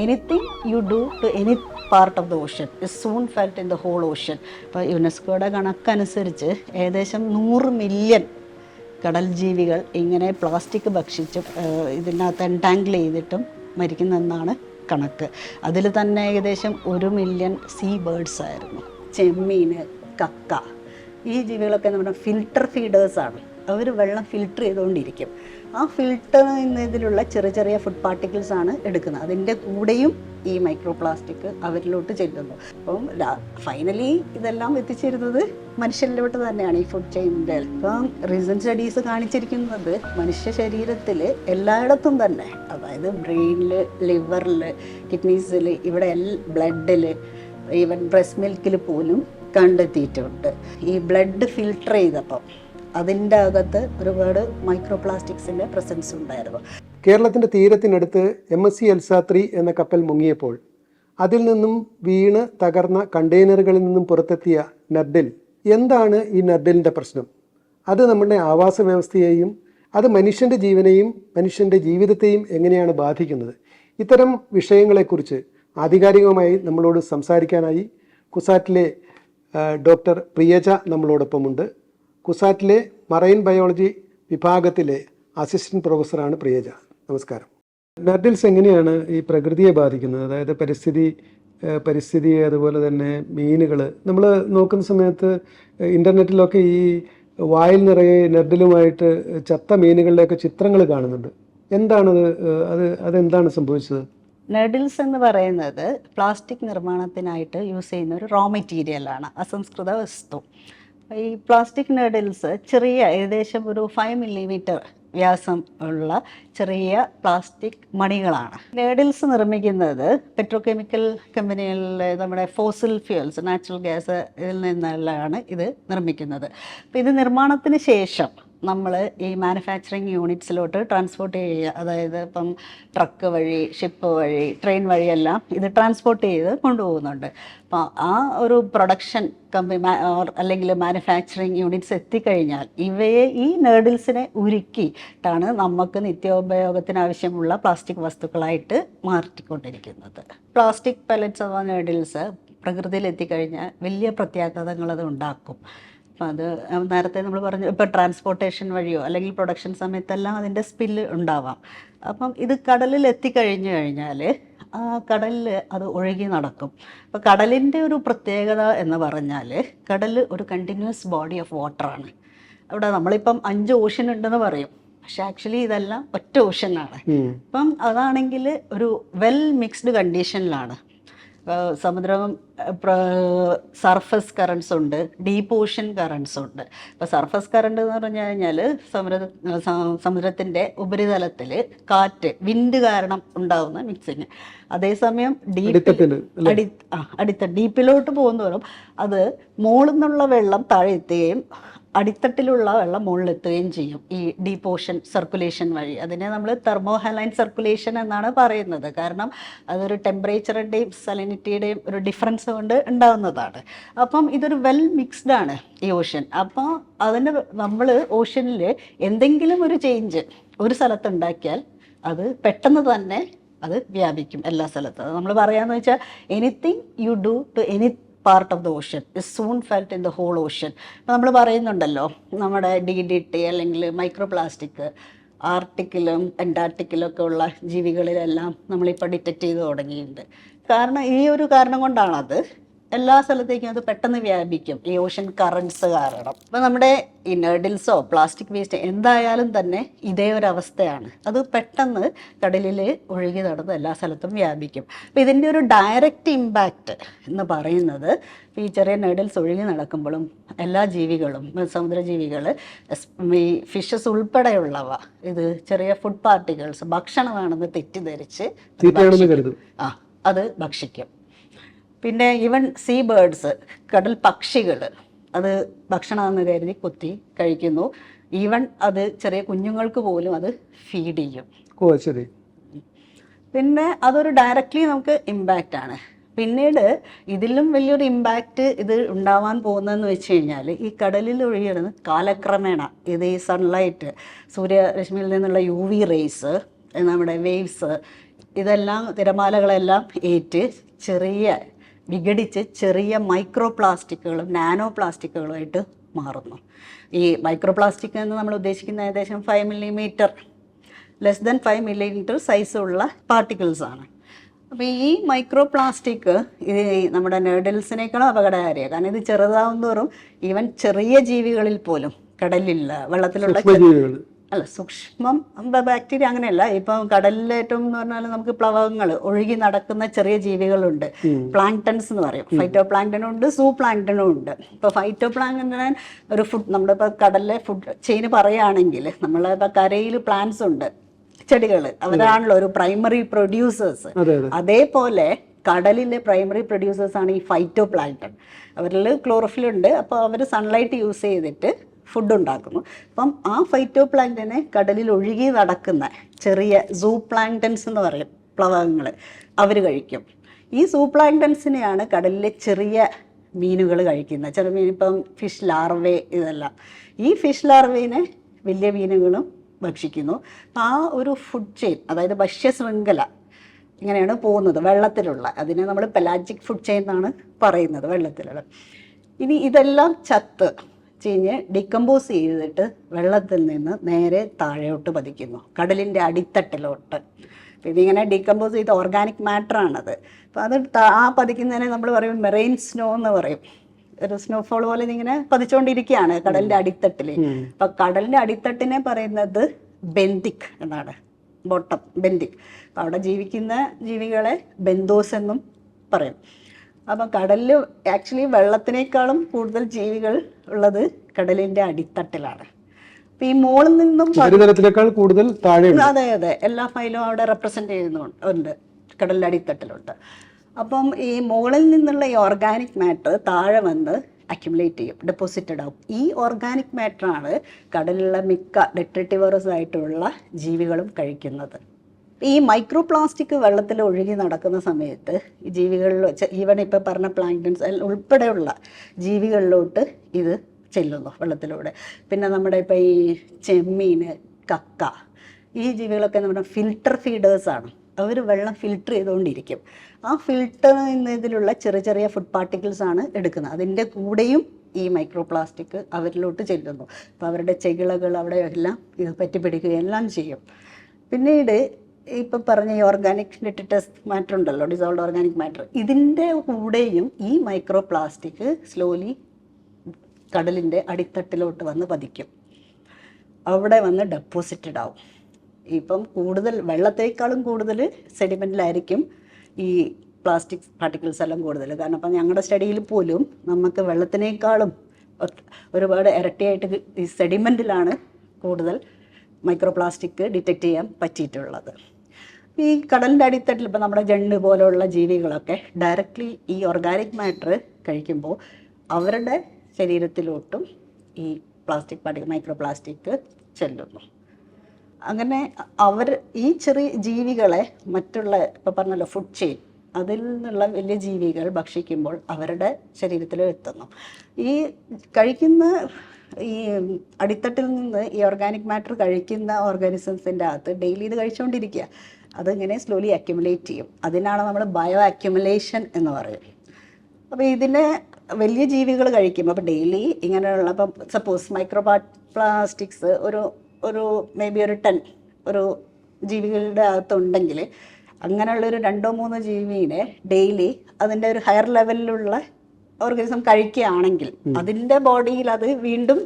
Anything you do to any part of the ocean is soon felt in the whole ocean ഇപ്പോൾ യുനെസ്കോയുടെ കണക്കനുസരിച്ച് ഏകദേശം നൂറ് million കടൽ ജീവികൾ ഇങ്ങനെ പ്ലാസ്റ്റിക് ഭക്ഷിച്ചും ഇതിനകത്ത് എൻടാങ്കിൾ ചെയ്തിട്ടും മരിക്കുന്നെന്നാണ് കണക്ക്. അതിൽ തന്നെ ഏകദേശം ഒരു മില്യൺ സീ ബേർഡ്സ് ആയിരുന്നു. ചെമ്മീൻ കക്ക ഈ ജീവികളൊക്കെ നമ്മുടെ ഫിൽട്ടർ ഫീഡേഴ്സാണ് അവർ വെള്ളം ഫിൽട്ടർ ചെയ്തുകൊണ്ടിരിക്കും. ആ ഫിൽട്ടർ എന്നതിലുള്ള ചെറിയ ചെറിയ ഫുഡ് പാർട്ടിക്കിൾസ് ആണ് എടുക്കുന്നത്. അതിന്റെ കൂടെയും ഈ മൈക്രോ പ്ലാസ്റ്റിക് അവരിലോട്ട് ചെല്ലുന്നു. അപ്പം ഫൈനലി ഇതെല്ലാം എത്തിച്ചേരുന്നത് മനുഷ്യരിലോട്ട് തന്നെയാണ് ഈ ഫുഡ് ചെയിനിന്റെ ഇപ്പം റീസെന്റ് സ്റ്റഡീസ് കാണിച്ചിരിക്കുന്നത് മനുഷ്യ ശരീരത്തിൽ എല്ലായിടത്തും തന്നെ. അതായത് ബ്രെയിനിൽ ലിവറിൽ കിഡ്നീസിൽ ഇവിടെ ബ്ലഡിൽ ഈവൻ ബ്രസ്റ്റ് മിൽക്കിൽ പോലും കണ്ടെത്തിയിട്ടുണ്ട്. ഈ ബ്ലഡ് ഫിൽട്ടർ ചെയ്തപ്പം അതിന്റെ അകത്ത് ഒരുപാട് മൈക്രോ പ്ലാസ്റ്റിക്സിന്റെ പ്രസൻസ് ഉണ്ടായിരുന്നു. കേരളത്തിന്റെ തീരത്തിനടുത്ത് M S C Elsa three എന്ന കപ്പൽ മുങ്ങിയപ്പോൾ അതിൽ നിന്നും വീണ് തകർന്ന കണ്ടെയ്നറുകളിൽ നിന്നും പുറത്തെത്തിയ നർഡിൽ. എന്താണ് ഈ നർഡിലിന്റെ പ്രശ്നം? അത് നമ്മുടെ ആവാസ വ്യവസ്ഥയെയും അത് മനുഷ്യന്റെ ജീവനെയും മനുഷ്യന്റെ ജീവിതത്തെയും എങ്ങനെയാണ് ബാധിക്കുന്നത്? ഇത്തരം വിഷയങ്ങളെക്കുറിച്ച് ആധികാരികമായി നമ്മളോട് സംസാരിക്കാനായി കുസാറ്റിലെ ഡോക്ടർ പ്രിയജ നമ്മളോടൊപ്പമുണ്ട്. കുസാറ്റിലെ മറൈൻ ബയോളജി വിഭാഗത്തിലെ അസിസ്റ്റന്റ് പ്രൊഫസറാണ് പ്രിയജ. നമസ്കാരം. നർഡിൽസ് എങ്ങനെയാണ് ഈ പ്രകൃതിയെ ബാധിക്കുന്നത്? അതായത് പരിസ്ഥിതി പരിസ്ഥിതിയെ പരിസ്ഥിതി അതുപോലെ തന്നെ മീനുകൾ. നമ്മൾ നോക്കുന്ന സമയത്ത് ഇന്റർനെറ്റിലൊക്കെ ഈ വായിൽ നിറയെ നെർഡിലുമായിട്ട് ചത്ത മീനുകളുടെയൊക്കെ ചിത്രങ്ങൾ കാണുന്നുണ്ട്. എന്താണത്? അത് അതെന്താണ് സംഭവിച്ചത്? നെഡിൽസ് എന്ന് പറയുന്നത് പ്ലാസ്റ്റിക് നിർമ്മാണത്തിനായിട്ട് യൂസ് ചെയ്യുന്ന ഒരു റോ മെറ്റീരിയലാണ് അസംസ്കൃത വസ്തു. ഈ പ്ലാസ്റ്റിക് നേഡിൽസ് ചെറിയ ഏകദേശം ഒരു ഫൈവ് മില്ലിമീറ്റർ വ്യാസം ഉള്ള ചെറിയ പ്ലാസ്റ്റിക് മണികളാണ്. നേഡിൽസ് നിർമ്മിക്കുന്നത് പെട്രോകെമിക്കൽ കമ്പനികളിലെ നമ്മുടെ ഫോസിൽ ഫ്യൂൽസ് നാച്ചുറൽ ഗ്യാസ് ഇതിൽ നിന്നെല്ലാം ഇത് നിർമ്മിക്കുന്നത്. അപ്പോൾ ഇത് നിർമ്മാണത്തിന് ശേഷം നമ്മൾ ഈ മാനുഫാക്ചറിങ് യൂണിറ്റ്സിലോട്ട് ട്രാൻസ്പോർട്ട് ചെയ്യുക. അതായത് ഇപ്പം ട്രക്ക് വഴി ഷിപ്പ് വഴി ട്രെയിൻ വഴിയെല്ലാം ഇത് ട്രാൻസ്പോർട്ട് ചെയ്ത് കൊണ്ടുപോകുന്നുണ്ട്. അപ്പോൾ ആ ഒരു പ്രൊഡക്ഷൻ കമ്പനി അല്ലെങ്കിൽ മാനുഫാക്ചറിങ് യൂണിറ്റ്സ് എത്തിക്കഴിഞ്ഞാൽ ഇവയെ ഈ നേഡിൽസിനെ ഉരുക്കിയിട്ടാണ് നമുക്ക് നിത്യോപയോഗത്തിന് ആവശ്യമുള്ള പ്ലാസ്റ്റിക് വസ്തുക്കളായിട്ട് മാറ്റിക്കൊണ്ടിരിക്കുന്നത് പ്ലാസ്റ്റിക് പലറ്റ്സ് അഥവാ നേഡിൽസ് പ്രകൃതിയിൽ എത്തിക്കഴിഞ്ഞാൽ വലിയ പ്രത്യാഘാതങ്ങൾ അത് ഉണ്ടാക്കും. അപ്പം അത് നേരത്തെ നമ്മൾ പറഞ്ഞു ഇപ്പോൾ ട്രാൻസ്പോർട്ടേഷൻ വഴിയോ അല്ലെങ്കിൽ പ്രൊഡക്ഷൻ സമയത്തെല്ലാം അതിന്റെ സ്പില്ല് ഉണ്ടാവാം. അപ്പം ഇത് കടലിൽ എത്തിക്കഴിഞ്ഞു കഴിഞ്ഞാൽ ആ കടലിൽ അത് ഒഴുകി നടക്കും. അപ്പോൾ കടലിന്റെ ഒരു പ്രത്യേകത എന്ന് പറഞ്ഞാൽ കടൽ ഒരു കണ്ടിന്യൂസ് ബോഡി ഓഫ് വാട്ടറാണ് അവിടെ നമ്മളിപ്പം അഞ്ച് ഓഷൻ ഉണ്ടെന്ന് പറയും. പക്ഷെ ആക്ച്വലി ഇതെല്ലാം ഒറ്റ ഓഷനാണ് അപ്പം അതാണെങ്കിൽ ഒരു വെൽ മിക്സ്ഡ് കണ്ടീഷനിലാണ് സമുദ്രം സർഫസ് കറൻസ് ഉണ്ട് ഡീപ്പ് ഓഷൻ കറൻസ് ഉണ്ട്. ഇപ്പോൾ സർഫസ് കറണ്ട് എന്ന് പറഞ്ഞു കഴിഞ്ഞാൽ സമുദ്ര സമുദ്രത്തിന്റെ ഉപരിതലത്തിൽ കാറ്റ് വിൻഡ് കാരണം ഉണ്ടാകുന്ന മിക്സിങ് അതേസമയം ഡീപ്പ് അടി ആ അടിത്ത ഡീപ്പിലോട്ട് പോകുന്നതോറും അത് മുകളിൽ നിന്നുള്ള വെള്ളം താഴെ എത്തുകയും അടിത്തട്ടിലുള്ള വെള്ളം മുകളിലെത്തുകയും ചെയ്യും. ഈ ഡീപോഷൻ സർക്കുലേഷൻ വഴി. അതിനെ നമ്മൾ തെർമോഹലൈൻ സർക്കുലേഷൻ എന്നാണ് പറയുന്നത്. കാരണം അതൊരു ടെമ്പറേച്ചറിന്റെയും സലിനിറ്റിയുടെയും ഒരു ഡിഫറൻസ് കൊണ്ട് ഉണ്ടാകുന്നതാണ് അപ്പം ഇതൊരു വെൽ മിക്സ്ഡ് ആണ് ഈ ഓഷൻ അപ്പോൾ അതിന് നമ്മൾ ഓഷനിൽ എന്തെങ്കിലും ഒരു ചേഞ്ച് ഒരു സ്ഥലത്ത് ഉണ്ടാക്കിയാൽ അത് പെട്ടെന്ന് തന്നെ അത് വ്യാപിക്കും എല്ലാ സ്ഥലത്തും. നമ്മൾ പറയാമെന്ന് വെച്ചാൽ anything you do to any part of the ocean is soon felt in the whole ocean അപ്പോൾ നമ്മൾ പറയുന്നുണ്ടല്ലോ നമ്മുടെ ഡി ഡി ടി അല്ലെങ്കിൽ മൈക്രോ പ്ലാസ്റ്റിക് ആർട്ടിക്കിലും അന്റാർട്ടിക്കിലും ഒക്കെ ഉള്ള ജീവികളിലെല്ലാം നമ്മളിപ്പോൾ ഡിറ്റക്റ്റ് ചെയ്ത് തുടങ്ങിയിട്ടുണ്ട്. കാരണം ഈ ഒരു കാരണം കൊണ്ടാണത് എല്ലാ സ്ഥലത്തേക്കും അത് പെട്ടെന്ന് വ്യാപിക്കും. ഈ ഓഷൻ കറൻസ് കാരണം. അപ്പൊ നമ്മുടെ ഈ നെഡിൽസോ പ്ലാസ്റ്റിക് വേസ്റ്റ് എന്തായാലും തന്നെ ഇതേ ഒരു അവസ്ഥയാണ്. അത് പെട്ടെന്ന് കടലിൽ ഒഴുകി നടന്ന് എല്ലാ സ്ഥലത്തും വ്യാപിക്കും. അപ്പം ഇതിന്റെ ഒരു ഡയറക്റ്റ് ഇമ്പാക്റ്റ് എന്ന് പറയുന്നത് ഈ ചെറിയ നെഡിൽസ് ഒഴുകി നടക്കുമ്പോഴും എല്ലാ ജീവികളും സമുദ്രജീവികൾ ഈ ഫിഷസ് ഉൾപ്പെടെയുള്ളവ ഇത് ചെറിയ ഫുഡ് പാർട്ടിക്കിൾസ് ഭക്ഷണമാണെന്ന് തെറ്റിദ്ധരിച്ച് ആ അത് ഭക്ഷിക്കും. പിന്നെ ഈവൻ സീ ബേർഡ്സ് കടൽ പക്ഷികൾ അത് ഭക്ഷണമെന്ന് കരുതി കൊത്തി കഴിക്കുന്നു. ഈവൻ അത് ചെറിയ കുഞ്ഞുങ്ങൾക്ക് പോലും അത് ഫീഡ് ചെയ്യും. ഓ ശരി. പിന്നെ അതൊരു ഡയറക്റ്റ്ലി നമുക്ക് ഇമ്പാക്റ്റ് ആണ്. പിന്നീട് ഇതിലും വലിയൊരു ഇമ്പാക്റ്റ് ഇത് ഉണ്ടാവാൻ പോകുന്നതെന്ന് വെച്ച് കഴിഞ്ഞാൽ ഈ കടലിൽ ഒഴുകിയിടുന്ന കാലക്രമേണ ഇത് ഈ സൺലൈറ്റ് സൂര്യരശ്മിയിൽ നിന്നുള്ള യു വി റേസ് നമ്മുടെ വേവ്സ് ഇതെല്ലാം തിരമാലകളെല്ലാം ഏറ്റ് ചെറിയ വിഘടിച്ച് ചെറിയ മൈക്രോ പ്ലാസ്റ്റിക്കുകളും നാനോ പ്ലാസ്റ്റിക്കുകളുമായിട്ട് മാറുന്നു. ഈ മൈക്രോ പ്ലാസ്റ്റിക് എന്ന് നമ്മൾ ഉദ്ദേശിക്കുന്ന ഏകദേശം five millimetre less than five millimetre സൈസുള്ള പാർട്ടിക്കിൾസ് ആണ്. അപ്പോൾ ഈ മൈക്രോ പ്ലാസ്റ്റിക് ഇത് നമ്മുടെ നേഡിൽസിനേക്കാളും അപകടകാരിയാണ്. കാരണം ഇത് ചെറുതാവുന്നതോറും ഈവൻ ചെറിയ ജീവികളിൽ പോലും കടലില്ല വെള്ളത്തിലുള്ള അല്ല സൂക്ഷ്മം ബാക്ടീരിയ അങ്ങനെയല്ല. ഇപ്പം കടലിലേറ്റവും എന്ന് പറഞ്ഞാൽ നമുക്ക് പ്ലവകങ്ങൾ ഒഴുകി നടക്കുന്ന ചെറിയ ജീവികളുണ്ട്. പ്ലാങ്ടൺസ് എന്ന് പറയും. ഫൈറ്റോ പ്ലാങ്ടനും ഉണ്ട് സൂ പ്ലാങ്ടനും ഉണ്ട്. ഇപ്പൊ ഫൈറ്റോ പ്ലാങ്ടൻ ഒരു ഫുഡ് നമ്മുടെ ഇപ്പൊ കടലിലെ ഫുഡ് ചെയിന് പറയുകയാണെങ്കിൽ നമ്മളിപ്പോൾ കരയിൽ പ്ലാന്റ്സ് ഉണ്ട്. ചെടികൾ അവരാണല്ലോ ഒരു പ്രൈമറി പ്രൊഡ്യൂസേഴ്സ് അതെ അതെ. അതേപോലെ കടലിലെ പ്രൈമറി പ്രൊഡ്യൂസേഴ്സ് ആണ് ഈ ഫൈറ്റോ പ്ലാന്റൺ അവരിൽ ക്ലോറോഫിൽ ഉണ്ട്. അപ്പോൾ അവർ സൺലൈറ്റ് യൂസ് ചെയ്തിട്ട് ഫുഡ് ഉണ്ടാക്കുന്നു. അപ്പം ആ ഫൈറ്റോ പ്ലാങ്ടനെ കടലിൽ ഒഴുകി നടക്കുന്ന ചെറിയ സൂ പ്ലാങ്ടൻസ് എന്ന് പറയും പ്ലവകങ്ങൾ അവർ കഴിക്കും. ഈ സൂ പ്ലാങ്ടൻസിനെയാണ് കടലിലെ ചെറിയ മീനുകൾ കഴിക്കുന്നത്. ചെറിയ മീൻ ഇപ്പം ഫിഷ് ലാർവേ ഇതെല്ലാം. ഈ ഫിഷ് ലാർവേനെ വലിയ മീനുകളും ഭക്ഷിക്കുന്നു. അപ്പം ആ ഒരു ഫുഡ് ചെയിൻ അതായത് ഭക്ഷ്യശൃംഖല ഇങ്ങനെയാണ് പോകുന്നത് വെള്ളത്തിലുള്ള. അതിനെ നമ്മൾ പെലാജിക് ഫുഡ് ചെയിൻ എന്നാണ് പറയുന്നത് വെള്ളത്തിലുള്ള. ഇനി ഇതെല്ലാം ചത്ത്. ചീഞ്ഞ് ഡിക്കമ്പോസ് ചെയ്തിട്ട് വെള്ളത്തിൽ നിന്ന് നേരെ താഴോട്ട് പതിക്കുന്നു. കടലിന്റെ അടിത്തട്ടിലോട്ട്. പിന്നെ ഇങ്ങനെ ഡീകമ്പോസ് ചെയ്ത ഓർഗാനിക് മാറ്ററാണത് അപ്പോൾ അത് ആ പതിക്കുന്നതിനെ നമ്മൾ പറയും മെറൈൻ സ്നോ എന്ന് പറയും. ഒരു സ്നോഫോൾ പോലെ ഇങ്ങനെ പതിച്ചുകൊണ്ടിരിക്കുകയാണ് കടലിന്റെ അടിത്തട്ടിൽ അപ്പോൾ കടലിന്റെ അടിത്തട്ടിനെ പറയുന്നത് ബെന്തിക് എന്നാണ്. ബോട്ടം ബെന്തിക് അപ്പോൾ അവിടെ ജീവിക്കുന്ന ജീവികളെ ബെന്തോസ് എന്നും പറയും. അപ്പം കടലിൽ ആക്ച്വലി വെള്ളത്തിനേക്കാളും കൂടുതൽ ജീവികൾ ഉള്ളത് കടലിന്റെ അടിത്തട്ടിലാണ്. അപ്പം ഈ മോളിൽ നിന്നും കൂടുതൽ അതെ അതെ. എല്ലാ ഫയലും അവിടെ റെപ്രസെന്റ് ചെയ്യുന്നുണ്ട് ഉണ്ട്. കടലിന്റെ അടിത്തട്ടിലുണ്ട്. അപ്പം ഈ മുകളിൽ നിന്നുള്ള ഈ ഓർഗാനിക് മാറ്റർ താഴെ വന്ന് അക്യുമുലേറ്റ് ചെയ്യും ഡെപ്പോസിറ്റഡ് ആവും. ഈ ഓർഗാനിക് മാറ്ററാണ് കടലിലുള്ള മിക്ക ഡെട്രിറ്റിവറസ് ആയിട്ടുള്ള ജീവികളും കഴിക്കുന്നത്. ഈ മൈക്രോ പ്ലാസ്റ്റിക് വെള്ളത്തിൽ ഒഴുകി നടക്കുന്ന സമയത്ത് ഈ ജീവികളിൽ ഈവൻ ഇപ്പം പറഞ്ഞ പ്ലാന്റൻസ് ഉൾപ്പെടെയുള്ള ജീവികളിലോട്ട് ഇത് ചെല്ലുന്നു വെള്ളത്തിലൂടെ. പിന്നെ നമ്മുടെ ഇപ്പം ഈ ചെമ്മീൻ കക്ക ഈ ജീവികളൊക്കെ നമ്മുടെ ഫിൽട്ടർ ഫീഡേഴ്സാണ് അവർ വെള്ളം ഫിൽട്ടർ ചെയ്തുകൊണ്ടിരിക്കും. ആ ഫിൽട്ടർ ഇതിലുള്ള ചെറിയ ചെറിയ ഫുഡ് പാർട്ടിക്കിൾസ് ആണ് എടുക്കുന്നത്. അതിന്റെ കൂടെയും ഈ മൈക്രോ പ്ലാസ്റ്റിക് അവരിലോട്ട് ചെല്ലുന്നു. അപ്പോൾ അവരുടെ ചെകിളകൾ അവിടെ എല്ലാം ഇത് പറ്റിപ്പിടിക്കുകയെല്ലാം ചെയ്യും. പിന്നീട് ഇപ്പം പറഞ്ഞ ഈ ഓർഗാനിക് ലിറ്റിറ്റസ് മാറ്റർ ഉണ്ടല്ലോ ഡിസോൾഡ് ഓർഗാനിക് മാറ്റർ ഇതിന്റെ കൂടെയും ഈ മൈക്രോ പ്ലാസ്റ്റിക് സ്ലോലി കടലിന്റെ അടിത്തട്ടിലോട്ട് വന്ന് പതിക്കും. അവിടെ വന്ന് ഡെപ്പോസിറ്റഡ് ആവും. ഇപ്പം കൂടുതൽ വെള്ളത്തേക്കാളും കൂടുതൽ സെഡിമെന്റിലായിരിക്കും ഈ പ്ലാസ്റ്റിക് പാർട്ടിക്കിൾസ് എല്ലാം കൂടുതൽ. കാരണം അപ്പം ഞങ്ങളുടെ സ്റ്റഡിയിൽ പോലും നമുക്ക് വെള്ളത്തിനേക്കാളും ഒരുപാട് ഇരട്ടിയായിട്ട് ഈ സെഡിമെന്റിലാണ് കൂടുതൽ മൈക്രോ പ്ലാസ്റ്റിക് ഡിറ്റക്റ്റ് ചെയ്യാൻ പറ്റിയിട്ടുള്ളത്. ഈ കടലിന്റെ അടിത്തട്ടിൽ ഇപ്പോൾ നമ്മുടെ ജണ്ണ് പോലെയുള്ള ജീവികളൊക്കെ ഡയറക്റ്റ്ലി ഈ ഓർഗാനിക് മാറ്റർ കഴിക്കുമ്പോൾ അവരുടെ ശരീരത്തിലോട്ടും ഈ പ്ലാസ്റ്റിക് പാർട്ടി മൈക്രോ പ്ലാസ്റ്റിക് ചെല്ലുന്നു. അങ്ങനെ അവർ ഈ ചെറിയ ജീവികളെ മറ്റുള്ള ഇപ്പോൾ പറഞ്ഞല്ലോ ഫുഡ് ചെയിൻ അതിൽ നിന്നുള്ള വലിയ ജീവികൾ ഭക്ഷിക്കുമ്പോൾ അവരുടെ ശരീരത്തിൽ എത്തുന്നു. ഈ കഴിക്കുന്ന ഈ അടിത്തട്ടിൽ നിന്ന് ഈ ഓർഗാനിക് മാറ്റർ കഴിക്കുന്ന ഓർഗാനിസംസിന്റെ അകത്ത് ഡെയിലി ഇത് കഴിച്ചുകൊണ്ടിരിക്കുക അതിങ്ങനെ സ്ലോലി അക്യുമുലേറ്റ് ചെയ്യും. അതിനാണ് നമ്മൾ ബയോ അക്യുമുലേഷൻ എന്ന് പറയുന്നത്. അപ്പോൾ ഇതിനെ വലിയ ജീവികൾ കഴിക്കും അപ്പോൾ ഡെയിലി ഇങ്ങനെയുള്ള ഇപ്പം സപ്പോസ് മൈക്രോ പ്ലാസ്റ്റിക്സ് ഒരു ഒരു മേ ബി ഒരു ടെൻ ഒരു ജീവികളുടെ അകത്തുണ്ടെങ്കിൽ അങ്ങനെയുള്ളൊരു രണ്ടോ മൂന്നോ ജീവിനെ ഡെയിലി അതിന്റെ ഒരു ഹയർ ലെവലിലുള്ള ഓർഗനിസം കഴിക്കുകയാണെങ്കിൽ അതിന്റെ ബോഡിയിൽ അത് വീണ്ടും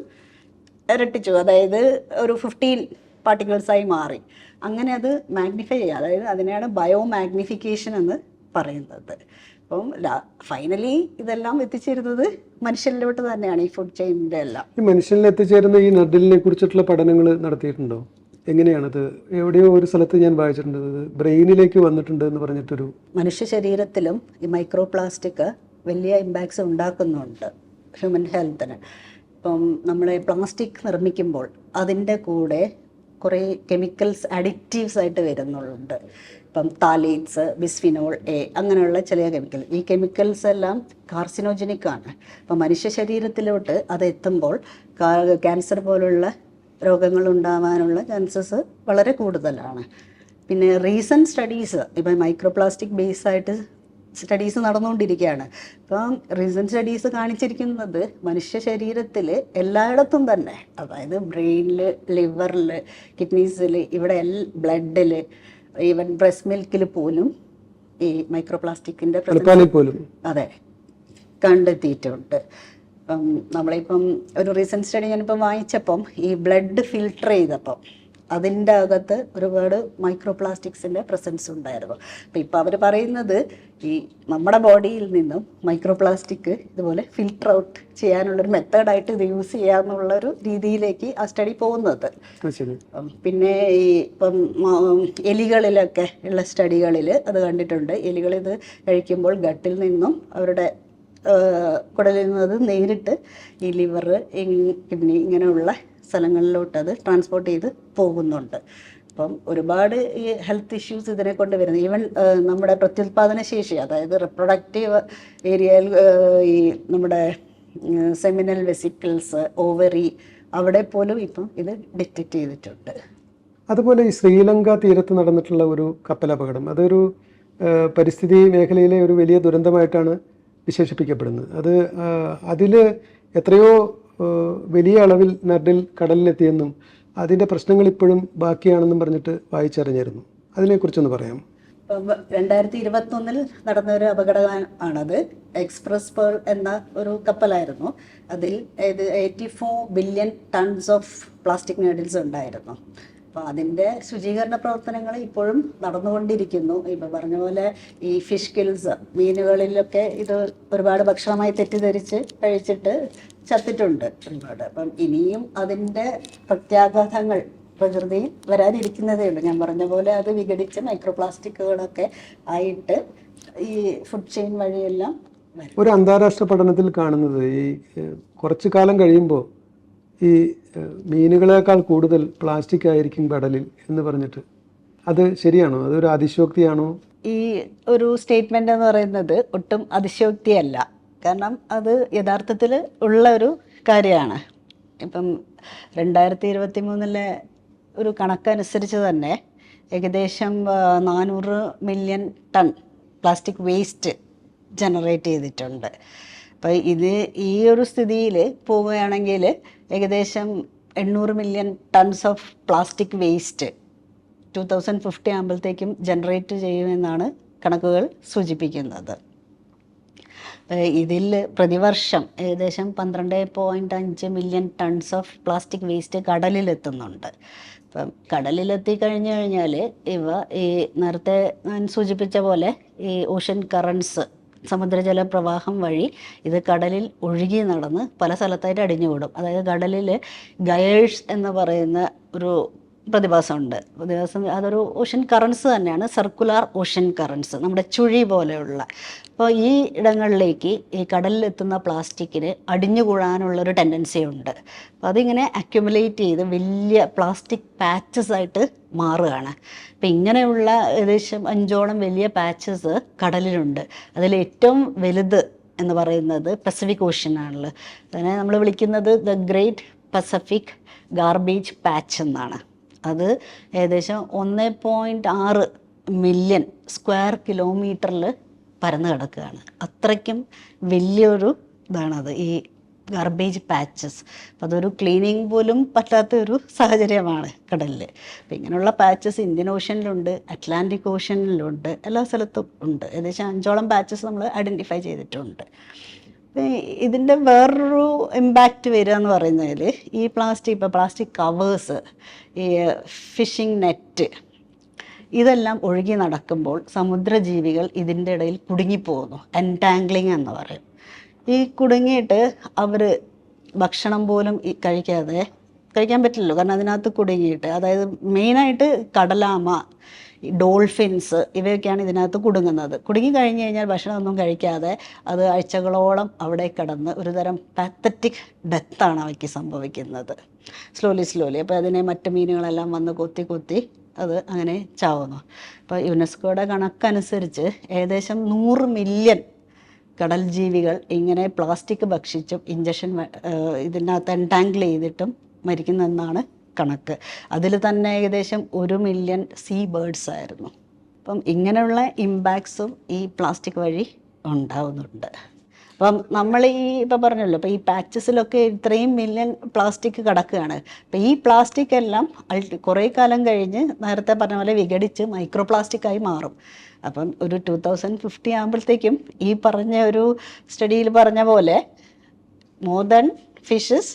ഇരട്ടിച്ചു. അതായത് ഒരു ഫിഫ്റ്റീൻ പാർട്ടിക്കിൾസായി മാറി. അങ്ങനെ അത് മാഗ്നിഫൈ ചെയ്യുക. അതായത് അതിനെയാണ് ബയോ മാഗ്നിഫിക്കേഷൻ എന്ന് പറയുന്നത്. അപ്പം ഫൈനലി ഇതെല്ലാം എത്തിച്ചേരുന്നത് മനുഷ്യരിലോട്ട് തന്നെയാണ് ഈ ഫുഡ് ചെയിനിന്റെ എല്ലാം. ഈ മനുഷ്യനിൽ എത്തിച്ചേരുന്ന ഈ നഡിലിനെ കുറിച്ചിട്ടുള്ള പഠനങ്ങൾ നടത്തിയിട്ടുണ്ടോ? എങ്ങനെയാണത് എവിടെയോ ഒരു സ്ഥലത്ത് ഞാൻ വായിച്ചിട്ടുണ്ട്. ബ്രെയിനിലേക്ക് വന്നിട്ടുണ്ട് എന്ന് പറഞ്ഞിട്ടൊരു മനുഷ്യ ശരീരത്തിലും ഈ മൈക്രോ പ്ലാസ്റ്റിക് വലിയ ഇമ്പാക്ട്സ് ഉണ്ടാക്കുന്നുണ്ട് ഹ്യൂമൻ ഹെൽത്തിന് ഇപ്പം നമ്മൾ പ്ലാസ്റ്റിക് നിർമ്മിക്കുമ്പോൾ അതിന്റെ കൂടെ കുറേ കെമിക്കൽസ് അഡിക്റ്റീവ്സ് ആയിട്ട് വരുന്നുണ്ട്. ഇപ്പം താലീറ്റ്സ് ബിസ്ഫിനോൾ എ അങ്ങനെയുള്ള ചില കെമിക്കൽ ഈ കെമിക്കൽസ് എല്ലാം കാർസിനോജനിക് ആണ്. അപ്പം മനുഷ്യ ശരീരത്തിലോട്ട് അത് എത്തുമ്പോൾ ക്യാൻസർ പോലുള്ള രോഗങ്ങൾ ഉണ്ടാവാനുള്ള ചാൻസസ് വളരെ കൂടുതലാണ്. പിന്നെ റീസെന്റ് സ്റ്റഡീസ് ഇപ്പം മൈക്രോപ്ലാസ്റ്റിക് ബേസ് ആയിട്ട് സ്റ്റഡീസ് നടന്നുകൊണ്ടിരിക്കുകയാണ്. ഇപ്പം റീസെന്റ് സ്റ്റഡീസ് കാണിച്ചിരിക്കുന്നത് മനുഷ്യ ശരീരത്തിൽ എല്ലായിടത്തും തന്നെ അതായത് ബ്രെയിനിൽ ലിവറിൽ കിഡ്നീസിൽ ഇവിടെ എൽ ബ്ലഡിൽ ഈവൻ ബ്രസ്റ്റ് മിൽക്കിൽ പോലും ഈ മൈക്രോ പ്ലാസ്റ്റിക്കിന്റെ തൽക്കാലിൽ അതെ കണ്ടെത്തിയിട്ടുണ്ട്. ഇപ്പം നമ്മളിപ്പം ഒരു റീസെന്റ് സ്റ്റഡി ഞാനിപ്പം വായിച്ചപ്പം ഈ ബ്ലഡ് ഫിൽട്ടർ ചെയ്തപ്പം അതിന്റെ അകത്ത് ഒരുപാട് മൈക്രോ പ്ലാസ്റ്റിക്സിന്റെ പ്രസൻസ് ഉണ്ടായിരുന്നു. അപ്പം ഇപ്പം അവർ പറയുന്നത് ഈ നമ്മുടെ ബോഡിയിൽ നിന്നും മൈക്രോ പ്ലാസ്റ്റിക് ഇതുപോലെ ഫിൽട്ടർ ഔട്ട് ചെയ്യാനുള്ളൊരു മെത്തേഡായിട്ട് ഇത് യൂസ് ചെയ്യാമെന്നുള്ളൊരു രീതിയിലേക്ക് ആ സ്റ്റഡി പോകുന്നത്. പിന്നെ ഈ ഇപ്പം എലികളിലൊക്കെ ഉള്ള സ്റ്റഡികളിൽ അത് കണ്ടിട്ടുണ്ട്. എലികൾ ഇത് കഴിക്കുമ്പോൾ ഗട്ടിൽ നിന്നും അവരുടെ കുടലിൽ നിന്നത് നേരിട്ട് ഈ ലിവർ കിഡ്നി ഇങ്ങനെയുള്ള സ്ഥലങ്ങളിലോട്ട് അത് ട്രാൻസ്പോർട്ട് ചെയ്ത് പോകുന്നുണ്ട്. അപ്പം ഒരുപാട് ഈ ഹെൽത്ത് ഇഷ്യൂസ് ഇതിനെ കൊണ്ട് വരുന്നത് ഈവൻ നമ്മുടെ പ്രത്യുത്പാദന ശേഷി അതായത് റിപ്രൊഡക്റ്റീവ് ഏരിയയിൽ ഈ നമ്മുടെ സെമിനൽ വെസിക്കിൾസ് ഓവറി അവിടെ പോലും ഇപ്പം ഇത് ഡിറ്റക്റ്റ് ചെയ്തിട്ടുണ്ട്. അതുപോലെ ഈ ശ്രീലങ്ക തീരത്ത് നടന്നിട്ടുള്ള ഒരു കപ്പലപകടം. അതൊരു പരിസ്ഥിതി മേഖലയിലെ ഒരു വലിയ ദുരന്തമായിട്ടാണ് വിശേഷിപ്പിക്കപ്പെടുന്നത്. അത് അതിൽ എത്രയോ വലിയ അളവിൽ നർഡിൽ കടലിലെത്തിയെന്നും അതിന്റെ പ്രശ്നങ്ങൾ ഇപ്പോഴും ബാക്കിയാണെന്നും പറഞ്ഞിട്ട് വായിച്ചറിഞ്ഞിരുന്നു. അതിനെക്കുറിച്ചൊന്ന് പറയാം. രണ്ടായിരത്തി ഇരുപത്തൊന്നിൽ നടന്ന ഒരു അപകടം ആണത്. എക്സ്പ്രസ് പേൾ എന്ന ഒരു കപ്പലായിരുന്നു. അതിൽ ഇത് eighty four billion tons of plastic needles ഉണ്ടായിരുന്നു. അപ്പോൾ അതിന്റെ ശുചീകരണ പ്രവർത്തനങ്ങൾ ഇപ്പോഴും നടന്നുകൊണ്ടിരിക്കുന്നു. ഇപ്പൊ പറഞ്ഞ പോലെ ഈ ഫിഷ് കിൽസ് മീനുകളിലൊക്കെ ഇത് ഒരുപാട് ഭക്ഷണമായി തെറ്റിദ്ധരിച്ച് കഴിച്ചിട്ട് ചത്തിട്ടുണ്ട് ഒരുപാട്. അപ്പം ഇനിയും അതിന്റെ പ്രത്യാഘാതങ്ങൾ പ്രകൃതിയിൽ വരാനിരിക്കുന്നതേ ഉള്ളൂ. ഞാൻ പറഞ്ഞ പോലെ അത് വിഘടിച്ച് മൈക്രോ പ്ലാസ്റ്റിക്കുകളൊക്കെ ആയിട്ട് ഈ ഫുഡ് ചെയിൻ വഴിയെല്ലാം ഒരു അന്താരാഷ്ട്ര പഠനത്തിൽ കാണുന്നത് ഈ കുറച്ചു കാലം കഴിയുമ്പോൾ ഈ മീനുകളേക്കാൾ കൂടുതൽ പ്ലാസ്റ്റിക് ആയിരിക്കും കടലിൽ എന്ന് പറഞ്ഞിട്ട്. അത് ശരിയാണോ? അതൊരു അതിശോക്തിയാണോ ഈ ഒരു സ്റ്റേറ്റ്മെന്റ് എന്ന് പറയുന്നത് ഒട്ടും അതിശോക്തിയല്ല കാരണം അത് യഥാർത്ഥത്തിൽ ഉള്ള ഒരു കാര്യമാണ്. ഇപ്പം രണ്ടായിരത്തി ഇരുപത്തി മൂന്നിലെ ഒരു കണക്കനുസരിച്ച് തന്നെ ഏകദേശം നാനൂറ് million ton plastic waste generate ചെയ്തിട്ടുണ്ട്. അപ്പോൾ ഇത് ഈ ഒരു സ്ഥിതിയിൽ പോവുകയാണെങ്കിൽ ഏകദേശം എണ്ണൂറ് million tons of plastic waste two thousand fifty ആകുമ്പോഴത്തേക്കും ജനറേറ്റ് ചെയ്യുമെന്നാണ് കണക്കുകൾ സൂചിപ്പിക്കുന്നത്. ഇതിൽ പ്രതിവർഷം ഏകദേശം പന്ത്രണ്ട് പോയിന്റ് അഞ്ച് million tons of plastic waste കടലിലെത്തുന്നുണ്ട്. ഇപ്പം കടലിലെത്തി കഴിഞ്ഞു കഴിഞ്ഞാൽ ഇവ ഈ നേരത്തെ ഞാൻ സൂചിപ്പിച്ച പോലെ ഈ ഓഷ്യൻ കറൻസ് സമുദ്രജല പ്രവാഹം വഴി ഇത് കടലിൽ ഒഴുകി നടന്ന് പല സ്ഥലത്തായിട്ട് അടിഞ്ഞുകൂടും. അതായത് കടലിൽ ഗയേഴ്സ് എന്ന് പറയുന്ന ഒരു പ്രതിഭാസമുണ്ട്. പ്രതിഭാസം അതൊരു ഓഷൻ കറൻസ് തന്നെയാണ്. സർക്കുലാർ ഓഷൻ കറൻസ് നമ്മുടെ ചുഴി പോലെയുള്ള. അപ്പോൾ ഈ ഇടങ്ങളിലേക്ക് ഈ കടലിലെത്തുന്ന പ്ലാസ്റ്റിക്കിന് അടിഞ്ഞുകൂടാനുള്ളൊരു ടെൻഡൻസി ഉണ്ട്. അപ്പോൾ അതിങ്ങനെ അക്യുമുലേറ്റ് ചെയ്ത് വലിയ പ്ലാസ്റ്റിക് പാച്ചസ് ആയിട്ട് മാറുകയാണ്. അപ്പം ഇങ്ങനെയുള്ള ഏകദേശം അഞ്ചോളം വലിയ പാച്ചസ് കടലിലുണ്ട്. അതിൽ ഏറ്റവും വലുത് എന്ന് പറയുന്നത് പസഫിക് ഓഷ്യൻ ആണല്ലോ അതിനെ നമ്മൾ വിളിക്കുന്നത് the great Pacific garbage patch എന്നാണ്. അത് ഏകദേശം ഒന്ന് പോയിന്റ് ആറ് മില്യൺ സ്ക്വയർ കിലോമീറ്ററിൽ പരന്നു കിടക്കുകയാണ്. അത്രയ്ക്കും വലിയൊരു ഇതാണത് ഈ ഗാർബേജ് പാച്ചസ് അപ്പം അതൊരു ക്ലീനിങ് പോലും പറ്റാത്ത ഒരു സാഹചര്യമാണ് കടലിൽ അപ്പം ഇങ്ങനെയുള്ള പാച്ചസ് ഇന്ത്യൻ ഓഷ്യനിലുണ്ട് അറ്റ്ലാന്റിക് ഓഷ്യനിലുണ്ട് എല്ലാ സ്ഥലത്തും ഉണ്ട്. ഏകദേശം അഞ്ചോളം പാച്ചസ് നമ്മൾ ഐഡന്റിഫൈ ചെയ്തിട്ടുണ്ട്. ഇതിന്റെ വേറൊരു ഇമ്പാക്റ്റ് വരിക എന്ന് പറയുന്നതിൽ ഈ പ്ലാസ്റ്റിക് ഇപ്പോൾ പ്ലാസ്റ്റിക് കവേഴ്സ് ഈ ഫിഷിംഗ് നെറ്റ് ഇതെല്ലാം ഒഴുകി നടക്കുമ്പോൾ സമുദ്രജീവികൾ ഇതിന്റെ ഇടയിൽ കുടുങ്ങിപ്പോകുന്നു. എൻടാംഗ്ലിങ് എന്ന് പറയും. ഈ കുടുങ്ങിയിട്ട് അവർ ഭക്ഷണം പോലും കഴിക്കാതെ കഴിക്കാൻ പറ്റില്ലല്ലോ. കാരണം അതിനകത്ത് കുടുങ്ങിയിട്ട് അതായത് മെയിനായിട്ട് കടലാമ ഈ ഡോൾഫിൻസ് ഇവയൊക്കെയാണ് ഇതിനകത്ത് കുടുങ്ങുന്നത്. കുടുങ്ങി കഴിഞ്ഞ് കഴിഞ്ഞാൽ ഭക്ഷണമൊന്നും കഴിക്കാതെ അത് ആഴ്ചകളോളം അവിടെ കിടന്ന് ഒരുതരം പാത്തറ്റിക് ഡെത്താണ് അവയ്ക്ക് സംഭവിക്കുന്നത്. സ്ലോലി സ്ലോലി അപ്പോൾ അതിനെ മറ്റു മീനുകളെല്ലാം വന്ന് കൊത്തി കൊത്തി അത് അങ്ങനെ ചാവുന്നു. അപ്പോൾ യുനെസ്കോയുടെ കണക്കനുസരിച്ച് ഏകദേശം നൂറ് മില്യൺ കടൽ ജീവികൾ ഇങ്ങനെ പ്ലാസ്റ്റിക് ഭക്ഷിച്ചും ഇഞ്ചക്ഷൻ ഇതിനകത്ത് എൻടാങ്കിൾ ചെയ്തിട്ടും മരിക്കുന്നെന്നാണ് കണക്ക്. അതിൽ തന്നെ ഏകദേശം ഒരു മില്യൺ സീ ബേഡ്സ് ആയിരുന്നു. അപ്പം ഇങ്ങനെയുള്ള ഇമ്പാക്ട്സും ഈ പ്ലാസ്റ്റിക് വഴി ഉണ്ടാവുന്നുണ്ട്. അപ്പം നമ്മൾ ഈ ഇപ്പം പറഞ്ഞല്ലോ ഇപ്പം ഈ പാച്ചസിലൊക്കെ ഇത്രയും മില്യൺ പ്ലാസ്റ്റിക് കിടക്കുകയാണ്. അപ്പം ഈ പ്ലാസ്റ്റിക് എല്ലാം കുറേ കാലം കഴിഞ്ഞ് നേരത്തെ പറഞ്ഞ പോലെ വിഘടിച്ച് മൈക്രോ പ്ലാസ്റ്റിക്കായി മാറും. അപ്പം ഒരു ടു തൗസൻഡ് ഫിഫ്റ്റി ആകുമ്പോഴത്തേക്കും ഈ പറഞ്ഞ ഒരു സ്റ്റഡിയിൽ പറഞ്ഞ പോലെ more than fishes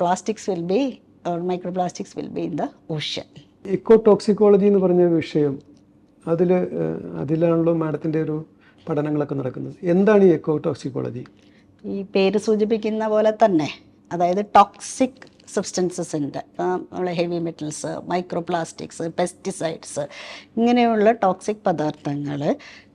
plastics will be microplastics will be in the ocean ecotoxicology എന്ന് പറഞ്ഞ വിഷയം അതിൽ അതിലാണല്ലോ മാഡത്തിന്റെ ഒരു പഠനങ്ങളൊക്കെ നടക്കുന്നത്. എന്താണ് ഈ എക്കോ ടോക്സിക്കോളജി ഈ പേര് സൂചിപ്പിക്കുന്ന പോലെ തന്നെ അതായത് ടോക്സിക് സബ്സ്റ്റൻസസ് ഉണ്ട്. നമ്മളെ heavy metals microplastics pesticides ഇങ്ങനെയുള്ള ടോക്സിക് പദാർത്ഥങ്ങൾ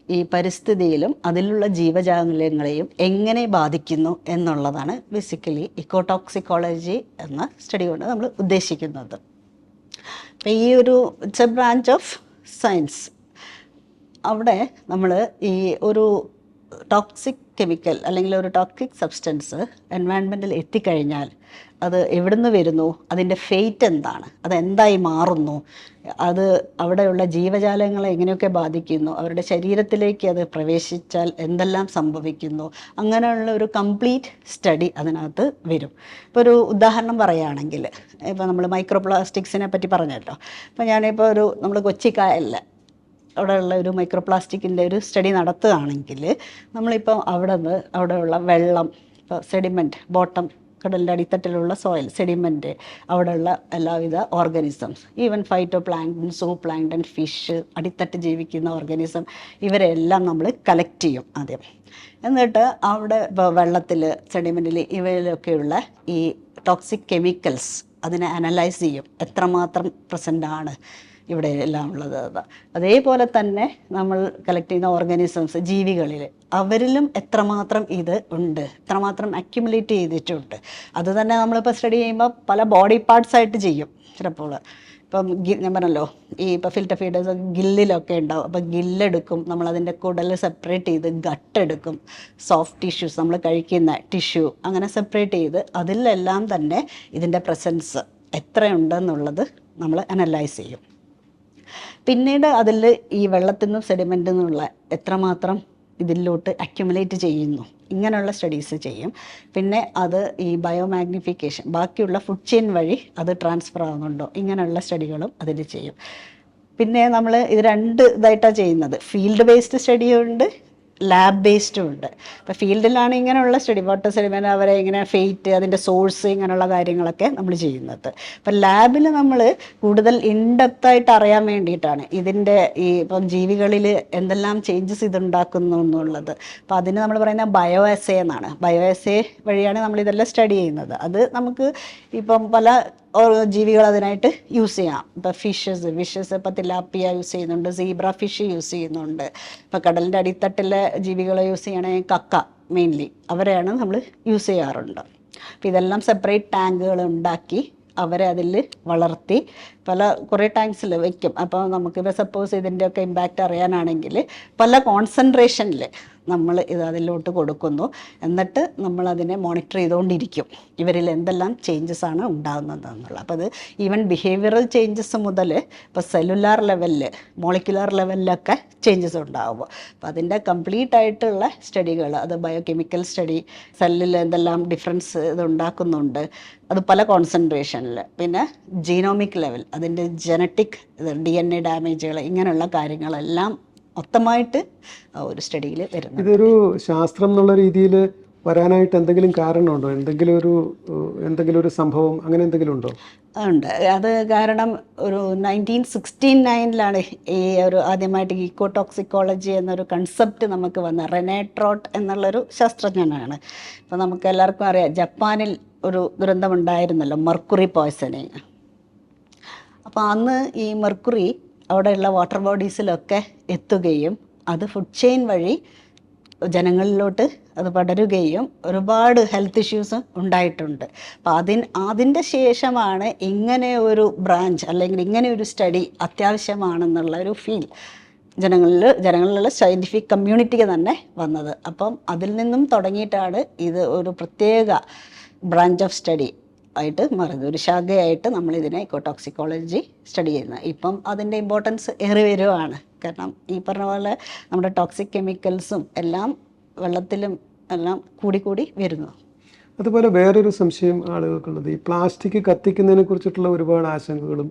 ഈ പരിസ്ഥിതിയിലും അതിലുള്ള ജീവജാലങ്ങളെയും എങ്ങനെ ബാധിക്കുന്നു എന്നുള്ളതാണ് ബേസിക്കലി ഇക്കോടോക്സിക്കോളജി എന്ന സ്റ്റഡി കൊണ്ട് നമ്മൾ ഉദ്ദേശിക്കുന്നത്. അപ്പം ഈ ഒരു it's a branch of science അവിടെ നമ്മൾ ഈ ഒരു ടോക്സിക് കെമിക്കൽ അല്ലെങ്കിൽ ഒരു ടോക്സിക് സബ്സ്റ്റൻസ് എൻവയൺമെന്റിൽ എത്തിക്കഴിഞ്ഞാൽ അത് എവിടുന്ന് വരുന്നു? അതിന്റെ ഫെയ്റ്റ് എന്താണ്? അത് എന്തായി മാറുന്നു? അത് അവിടെയുള്ള ജീവജാലങ്ങളെ എങ്ങനെയൊക്കെ ബാധിക്കുന്നു? അവരുടെ ശരീരത്തിലേക്ക് അത് പ്രവേശിച്ചാൽ എന്തെല്ലാം സംഭവിക്കുന്നു? അങ്ങനെയുള്ള ഒരു കംപ്ലീറ്റ് സ്റ്റഡി അതിനകത്ത് വരും. ഇപ്പോൾ ഒരു ഉദാഹരണം പറയുകയാണെങ്കിൽ ഇപ്പോൾ നമ്മൾ മൈക്രോ പ്ലാസ്റ്റിക്സിനെ പറ്റി പറഞ്ഞല്ലോ. ഇപ്പോൾ ഞാനിപ്പോൾ ഒരു നമ്മൾ കൊച്ചിക്കായലിൽ അവിടെയുള്ള ഒരു മൈക്രോ പ്ലാസ്റ്റിക്കിന്റെ ഒരു സ്റ്റഡി നടത്തുകയാണെങ്കിൽ നമ്മളിപ്പോൾ അവിടെ നിന്ന് അവിടെയുള്ള വെള്ളം ഇപ്പോൾ സെഡിമെന്റ് ബോട്ടം കടലിന്റെ അടിത്തട്ടിലുള്ള സോയിൽ സെഡിമെന്റ് അവിടെയുള്ള എല്ലാവിധ organisms even phytoplankton zooplankton fish അടിത്തട്ട് ജീവിക്കുന്ന ഓർഗാനിസം ഇവരെല്ലാം നമ്മൾ കളക്ട് ചെയ്യും ആദ്യം. എന്നിട്ട് അവിടെ വെള്ളത്തിൽ സെഡിമെന്റിൽ ഇവയിലൊക്കെയുള്ള ഈ ടോക്സിക് കെമിക്കൽസ് അതിനെ അനലൈസ് ചെയ്യും. എത്രമാത്രം പ്രസന്റ് ആണ്? ഇവിടെ എല്ലാം ഉള്ളത്. അതേപോലെ തന്നെ നമ്മൾ കളക്ട് ചെയ്യുന്ന ഓർഗാനിസംസ് ജീവികളിൽ അവരിലും എത്രമാത്രം ഇത് ഉണ്ട് എത്രമാത്രം അക്യുമുലേറ്റ് ചെയ്തിട്ടുണ്ട്. അത് തന്നെ നമ്മളിപ്പോൾ സ്റ്റഡി ചെയ്യുമ്പോൾ പല ബോഡി പാർട്സ് ആയിട്ട് ചെയ്യും ചിലപ്പോൾ. ഇപ്പം ഞാൻ പറഞ്ഞല്ലോ ഈ ഇപ്പം ഫിൽറ്റർ ഫീഡേഴ്സ് ഗില്ലിലൊക്കെ ഉണ്ടാവും. അപ്പം ഗില്ലെടുക്കും നമ്മളതിന്റെ കുടൽ സെപ്പറേറ്റ് ചെയ്ത് ഗട്ട് എടുക്കും സോഫ്റ്റ് ടിഷ്യൂസ് നമ്മൾ കഴിക്കുന്ന ടിഷ്യൂ അങ്ങനെ സെപ്പറേറ്റ് ചെയ്ത് അതിലെല്ലാം തന്നെ ഇതിന്റെ പ്രസൻസ് എത്രയുണ്ടെന്നുള്ളത് നമ്മൾ അനലൈസ് ചെയ്യും. പിന്നീട് അതിൽ ഈ വെള്ളത്തിൽ നിന്നും സെഡിമെന്റിൽ നിന്നുള്ള എത്രമാത്രം ഇതിലോട്ട് അക്യുമുലേറ്റ് ചെയ്യുന്നു. ഇങ്ങനെയുള്ള സ്റ്റഡീസ് ചെയ്യും. പിന്നെ അത് ഈ ബയോമാഗ്നിഫിക്കേഷൻ ബാക്കിയുള്ള ഫുഡ് ചെയിൻ വഴി അത് ട്രാൻസ്ഫർ ആകുന്നുണ്ടോ ഇങ്ങനെയുള്ള സ്റ്റഡികളും അതിൽ ചെയ്യും. പിന്നെ നമ്മൾ ഇത് രണ്ട് ഇതായിട്ടാണ് ചെയ്യുന്നത്. ഫീൽഡ് ബേസ്ഡ് സ്റ്റഡിയും ഉണ്ട് ലാബ് ബേസ്ഡും ഉണ്ട്. ഇപ്പോൾ ഫീൽഡിലാണ് ഇങ്ങനെയുള്ള സ്റ്റഡി വാട്ടർ സെഡിമെന്റ് അവരെ ഇങ്ങനെ ഫെയ്റ്റ് അതിന്റെ സോഴ്സ് ഇങ്ങനെയുള്ള കാര്യങ്ങളൊക്കെ നമ്മൾ ചെയ്യുന്നത്. അപ്പം ലാബിൽ നമ്മൾ കൂടുതൽ ഇൻഡെപ്തായിട്ട് അറിയാൻ വേണ്ടിയിട്ടാണ് ഇതിന്റെ ഈ ഇപ്പം ജീവികളിൽ എന്തെല്ലാം ചേഞ്ചസ് ഇതുണ്ടാക്കുന്നു എന്നുള്ളത്. അപ്പോൾ അതിന് നമ്മൾ പറയുന്ന ബയോ എസേ എന്നാണ്. ബയോ എസേ വഴിയാണ് നമ്മൾ ഇതെല്ലാം സ്റ്റഡി ചെയ്യുന്നത്. അത് നമുക്ക് ഇപ്പം പല ജീവികൾ അതിനായിട്ട് യൂസ് ചെയ്യാം. ഇപ്പോൾ ഫിഷസ് ഫിഷസ് ഇപ്പോൾ തിലാപ്പിയ യൂസ് ചെയ്യുന്നുണ്ട് സീബ്ര ഫിഷ് യൂസ് ചെയ്യുന്നുണ്ട്. ഇപ്പോൾ കടലിന്റെ അടിത്തട്ടിലെ ജീവികളെ യൂസ് ചെയ്യണേ കക്ക മെയിൻലി അവരെയാണ് നമ്മൾ യൂസ് ചെയ്യാറുണ്ട്. അപ്പോൾ ഇതെല്ലാം സെപ്പറേറ്റ് ടാങ്കുകൾ ഉണ്ടാക്കി അവരെ അതിൽ വളർത്തി പല കുറേ ടാങ്ക്സിൽ വയ്ക്കും അപ്പോൾ നമുക്കിപ്പോൾ സപ്പോസ് ഇതിന്റെയൊക്കെ ഇമ്പാക്റ്റ് അറിയാനാണെങ്കിൽ പല കോൺസെൻട്രേഷനിൽ നമ്മൾ ഇത് അതിലോട്ട് കൊടുക്കുന്നു. എന്നിട്ട് നമ്മൾ അതിനെ മോണിറ്റർ ചെയ്തുകൊണ്ടിരിക്കും. ഇവരിൽ എന്തെല്ലാം ചേഞ്ചസ് ആണ് ഉണ്ടാകുന്നത് എന്നുള്ളത് അപ്പോൾ അത് ഈവൻ ബിഹേവിയറൽ ചേഞ്ചസ് മുതൽ ഇപ്പോൾ സെല്ലുലാർ ലെവലിൽ മോളിക്കുലാർ ലെവലിലൊക്കെ ചേഞ്ചസ് ഉണ്ടാകും. അപ്പോൾ അതിന്റെ കംപ്ലീറ്റ് ആയിട്ടുള്ള സ്റ്റഡികൾ അത് ബയോകെമിക്കൽ സ്റ്റഡി സെല്ലിൽ എന്തെല്ലാം ഡിഫറൻസ് ഇത് ഉണ്ടാക്കുന്നുണ്ട് അത് പല കോൺസെൻട്രേഷനിൽ പിന്നെ ജീനോമിക് ലെവൽ അതിന്റെ ജനറ്റിക് ഡി എൻ എ ഡാമേജുകൾ ഇങ്ങനെയുള്ള കാര്യങ്ങളെല്ലാം മൊത്തമായിട്ട് ഒരു സ്റ്റഡിയിൽ വരുന്നത്. ഇതൊരു ശാസ്ത്രം എന്നുള്ള രീതിയിൽ വരാനായിട്ട് എന്തെങ്കിലും കാരണമുണ്ടോ? എന്തെങ്കിലും ഒരു എന്തെങ്കിലും ഒരു സംഭവം അങ്ങനെ എന്തെങ്കിലും ഉണ്ടോ? ഉണ്ട്. അത് കാരണം ഒരു നയന്റീൻ സിക്സ്റ്റീൻ നയനിലാണ് ഈ ഒരു ആദ്യമായിട്ട് ഈക്കോടോക്സിക്കോളജി എന്നൊരു കൺസെപ്റ്റ് നമുക്ക് വന്ന റെനേട്രോട്ട് എന്നുള്ളൊരു ശാസ്ത്രജ്ഞനാണ്. ഇപ്പോൾ നമുക്ക് എല്ലാവർക്കും അറിയാം ജപ്പാനിൽ ഒരു ദുരന്തമുണ്ടായിരുന്നല്ലോ മെർക്കുറി പോയ്സണിങ്. അപ്പോൾ അന്ന് ഈ മെർക്കുറി അവിടെയുള്ള വാട്ടർ ബോഡീസിലൊക്കെ എത്തുകയും അത് ഫുഡ് ചെയിൻ വഴി ജനങ്ങളിലോട്ട് അത് പടരുകയും ഒരുപാട് ഹെൽത്ത് ഇഷ്യൂസ് ഉണ്ടായിട്ടുണ്ട്. അപ്പം അതിൻ അതിന്റെ ശേഷമാണ് ഇങ്ങനെ ഒരു ബ്രാഞ്ച് അല്ലെങ്കിൽ ഇങ്ങനെ ഒരു സ്റ്റഡി അത്യാവശ്യമാണെന്നുള്ള ഒരു ഫീൽ ജനങ്ങളിൽ ജനങ്ങളിലുള്ള സയന്റിഫിക് കമ്മ്യൂണിറ്റിക്ക് തന്നെ വന്നത്. അപ്പം അതിൽ നിന്നും തുടങ്ങിയിട്ടാണ് ഇത് ഒരു പ്രത്യേക ബ്രാഞ്ച് ഓഫ് സ്റ്റഡി ആയിട്ട് മാറുന്നത്. ഒരു ശാഖയായിട്ട് നമ്മൾ ഇതിനെ ഇക്കോ ടോക്സിക്കോളജി സ്റ്റഡി ചെയ്യുന്നത്. ഇപ്പം അതിന്റെ ഇമ്പോർട്ടൻസ് ഏറി വരുവാണ്. കാരണം ഈ പറഞ്ഞ പോലെ നമ്മുടെ ടോക്സിക് കെമിക്കൽസും എല്ലാം വെള്ളത്തിലും എല്ലാം കൂടി കൂടി വരുന്നു. അതുപോലെ വേറൊരു സംശയം ആളുകൾക്കുള്ളത്. ഈ പ്ലാസ്റ്റിക് കത്തിക്കുന്നതിനെ കുറിച്ചിട്ടുള്ള ഒരുപാട് ആശങ്കകളും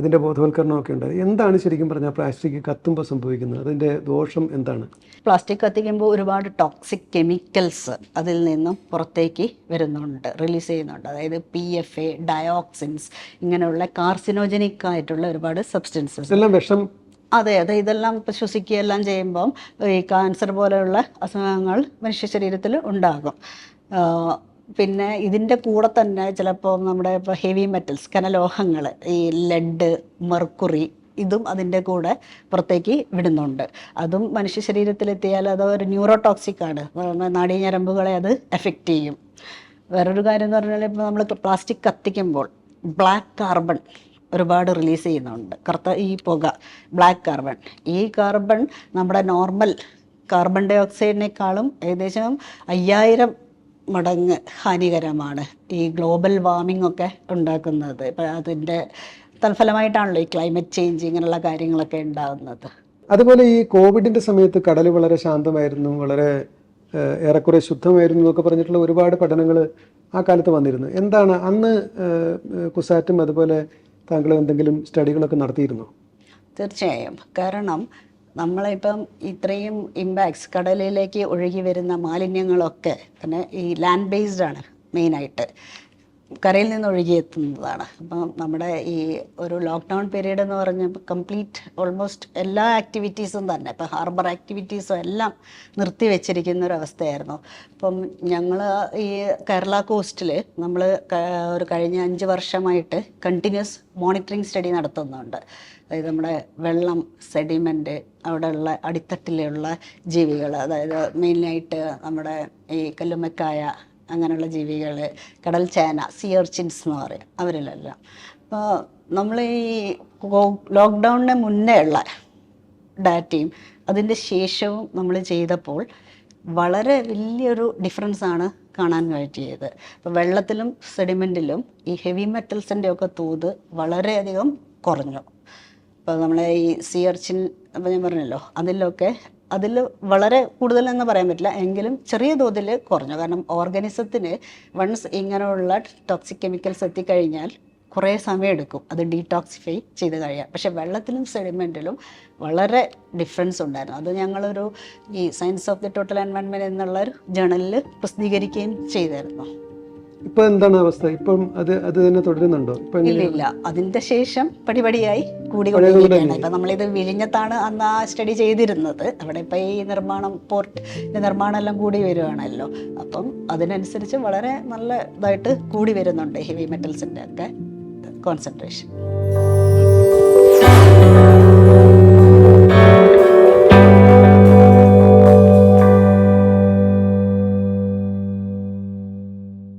അതിന്റെ ബോധവൽക്കരണമൊക്കെ ഉണ്ട്. എന്താണ് ശരിക്കും പറഞ്ഞാൽ പ്ലാസ്റ്റിക് കത്തുമ്പോൾ സംഭവിക്കുന്നത്? അതിന്റെ ദോഷം എന്താണ്? പ്ലാസ്റ്റിക് കത്തിക്കുമ്പോൾ ഒരുപാട് ടോക്സിക് കെമിക്കൽസ് അതിൽ നിന്നും പുറത്തേക്ക് വരുന്നുണ്ട് റിലീസ് ചെയ്യുന്നുണ്ട്. അതായത് പി എഫ് എ ഡയോക്സിൻസ് ഇങ്ങനെയുള്ള കാർസിനോജനിക് ആയിട്ടുള്ള ഒരുപാട് സബ്സ്റ്റൻസസ് എല്ലാം വിഷം അതെ അതെ ഇതെല്ലാം ഇപ്പോൾ ശ്വസിക്കുകയെല്ലാം ചെയ്യുമ്പം ഈ ക്യാൻസർ പോലെയുള്ള അസുഖങ്ങൾ മനുഷ്യ ശരീരത്തിൽ ഉണ്ടാകും. പിന്നെ ഇതിന്റെ കൂടെ തന്നെ ചിലപ്പോൾ നമ്മുടെ ഇപ്പോൾ ഹെവി മെറ്റൽസ് കനലോഹങ്ങൾ ഈ ലെഡ് മെർക്കുറി ഇതും അതിന്റെ കൂടെ പുറത്തേക്ക് വിടുന്നുണ്ട്. അതും മനുഷ്യ ശരീരത്തിലെത്തിയാൽ അത് ഒരു ന്യൂറോടോക്സിക് ആണ്. നാഡീഞരമ്പുകളെ അത് എഫക്റ്റ് ചെയ്യും. വേറൊരു കാര്യം എന്ന് പറഞ്ഞാൽ ഇപ്പോൾ നമ്മൾ പ്ലാസ്റ്റിക് കത്തിക്കുമ്പോൾ ബ്ലാക്ക് കാർബൺ ഒരുപാട് റിലീസ് ചെയ്യുന്നുണ്ട്. കറുത്ത ഈ പുക ബ്ലാക്ക് കാർബൺ ഈ കാർബൺ നമ്മുടെ നോർമൽ കാർബൺ ഡൈ ഓക്സൈഡിനേക്കാളും ഏകദേശം അയ്യായിരം മടങ്ങ് ഹാനികരമാണ്. ഈ ഗ്ലോബൽ വാർമിംഗ് ഒക്കെ ഉണ്ടാക്കുന്നത്. ഇപ്പം അതിന്റെ തൽഫലമായിട്ടാണല്ലോ ഈ ക്ലൈമറ്റ് ചേഞ്ച് ഇങ്ങനെയുള്ള കാര്യങ്ങളൊക്കെ ഉണ്ടാകുന്നത് അതുപോലെ ഈ കോവിഡിന്റെ സമയത്ത് കടൽ വളരെ ശാന്തമായിരുന്നു വളരെ ഏറെക്കുറെ ശുദ്ധമായിരുന്നു എന്നൊക്കെ പറഞ്ഞിട്ടുള്ള ഒരുപാട് പഠനങ്ങൾ ആ കാലത്ത് വന്നിരുന്നു. എന്താണ് അന്ന് കുസാറ്റും അതുപോലെ താങ്കൾ എന്തെങ്കിലും സ്റ്റഡികളൊക്കെ നടത്തിയിരുന്നോ? തീർച്ചയായും. കാരണം നമ്മളിപ്പം ഇത്രയും ഇമ്പാക്ട്സ് കടലിലേക്ക് ഒഴുകി വരുന്ന മാലിന്യങ്ങളൊക്കെ തന്നെ ഈ ലാൻഡ് ബേസ്ഡ് ആണ് മെയിനായിട്ട് കരയിൽ നിന്ന് ഒഴുകിയെത്തുന്നതാണ് അപ്പം നമ്മുടെ ഈ ഒരു ലോക്ക്ഡൗൺ പീരീഡ് എന്ന് പറഞ്ഞ കംപ്ലീറ്റ് ഓൾമോസ്റ്റ് എല്ലാ ആക്ടിവിറ്റീസും തന്നെ ഇപ്പം ഹാർബർ ആക്ടിവിറ്റീസും എല്ലാം നിർത്തി വെച്ചിരിക്കുന്ന ഒരു അവസ്ഥയായിരുന്നു. അപ്പം ഞങ്ങൾ ഈ കേരള കോസ്റ്റിൽ നമ്മൾ ഒരു കഴിഞ്ഞ അഞ്ച് വർഷമായിട്ട് കണ്ടിന്യൂസ് മോണിറ്ററിങ് സ്റ്റഡി നടത്തുന്നുണ്ട്. അതായത് നമ്മുടെ വെള്ളം സെഡിമെന്റ് അവിടെയുള്ള അടിത്തട്ടിലുള്ള ജീവികൾ അതായത് മെയിനായിട്ട് നമ്മുടെ ഈ കല്ലുമ്മക്കായ അങ്ങനെയുള്ള ജീവികൾ കടൽ ചേന സിയർച്ചിൻസ് എന്ന് പറയും അവരിലെല്ലാം. അപ്പോൾ നമ്മൾ ഈ ലോക്ക്ഡൗണിന് മുന്നേ ഉള്ള ഡാറ്റയും അതിന്റെ ശേഷവും നമ്മൾ ചെയ്തപ്പോൾ വളരെ വലിയൊരു ഡിഫറൻസ് ആണ് കാണാൻ പറ്റിയത്. അപ്പോൾ വെള്ളത്തിലും സെഡിമെന്റിലും ഈ ഹെവി മെറ്റൽസിന്റെ ഒക്കെ തോത് വളരെയധികം കുറഞ്ഞു. അപ്പോൾ നമ്മളെ ഈ സിയർച്ചിൻ അപ്പോൾ ഞാൻ പറഞ്ഞല്ലോ അതിലൊക്കെ അതിൽ വളരെ കൂടുതലെന്ന് പറയാൻ പറ്റില്ല. എങ്കിലും ചെറിയ തോതിൽ കുറഞ്ഞു. കാരണം ഓർഗാനിസത്തിന് വൺസ് ഇങ്ങനെയുള്ള ടോക്സിക് കെമിക്കൽസ് എത്തിക്കഴിഞ്ഞാൽ കുറേ സമയമെടുക്കും അത് ഡീടോക്സിഫൈ ചെയ്ത് കഴിയാൻ. പക്ഷേ വെള്ളത്തിലും സെഡിമെന്റിലും വളരെ ഡിഫറൻസ് ഉണ്ടായിരുന്നു. അത് ഞങ്ങളൊരു ഈ science of the total environment എന്നുള്ള ഒരു ജേണലിൽ പ്രസിദ്ധീകരിക്കുകയും ചെയ്തായിരുന്നു. ഇപ്പൊ എന്താണ് അവസ്ഥ? ഇപ്പം അത് അത് തന്നെ തുടരുന്നുണ്ടോ? ഇല്ല അതിന്റെ ശേഷം പടിപടിയായി കൂടിക്കൊണ്ടിരിക്കുകയാണ്. ഇപ്പൊ നമ്മളിത് വിഴിഞ്ഞത്താണ് അന്ന് ആ സ്റ്റഡി ചെയ്തിരുന്നത്. അവിടെ ഇപ്പൊ ഈ നിർമ്മാണം പോർട്ടിന്റെ നിർമ്മാണം എല്ലാം കൂടി വരുവാണല്ലോ. അപ്പം അതിനനുസരിച്ച് വളരെ നല്ല ഇതായിട്ട് കൂടി വരുന്നുണ്ട് ഹെവി മെറ്റൽസിന്റെ ഒക്കെ കോൺസെൻട്രേഷൻ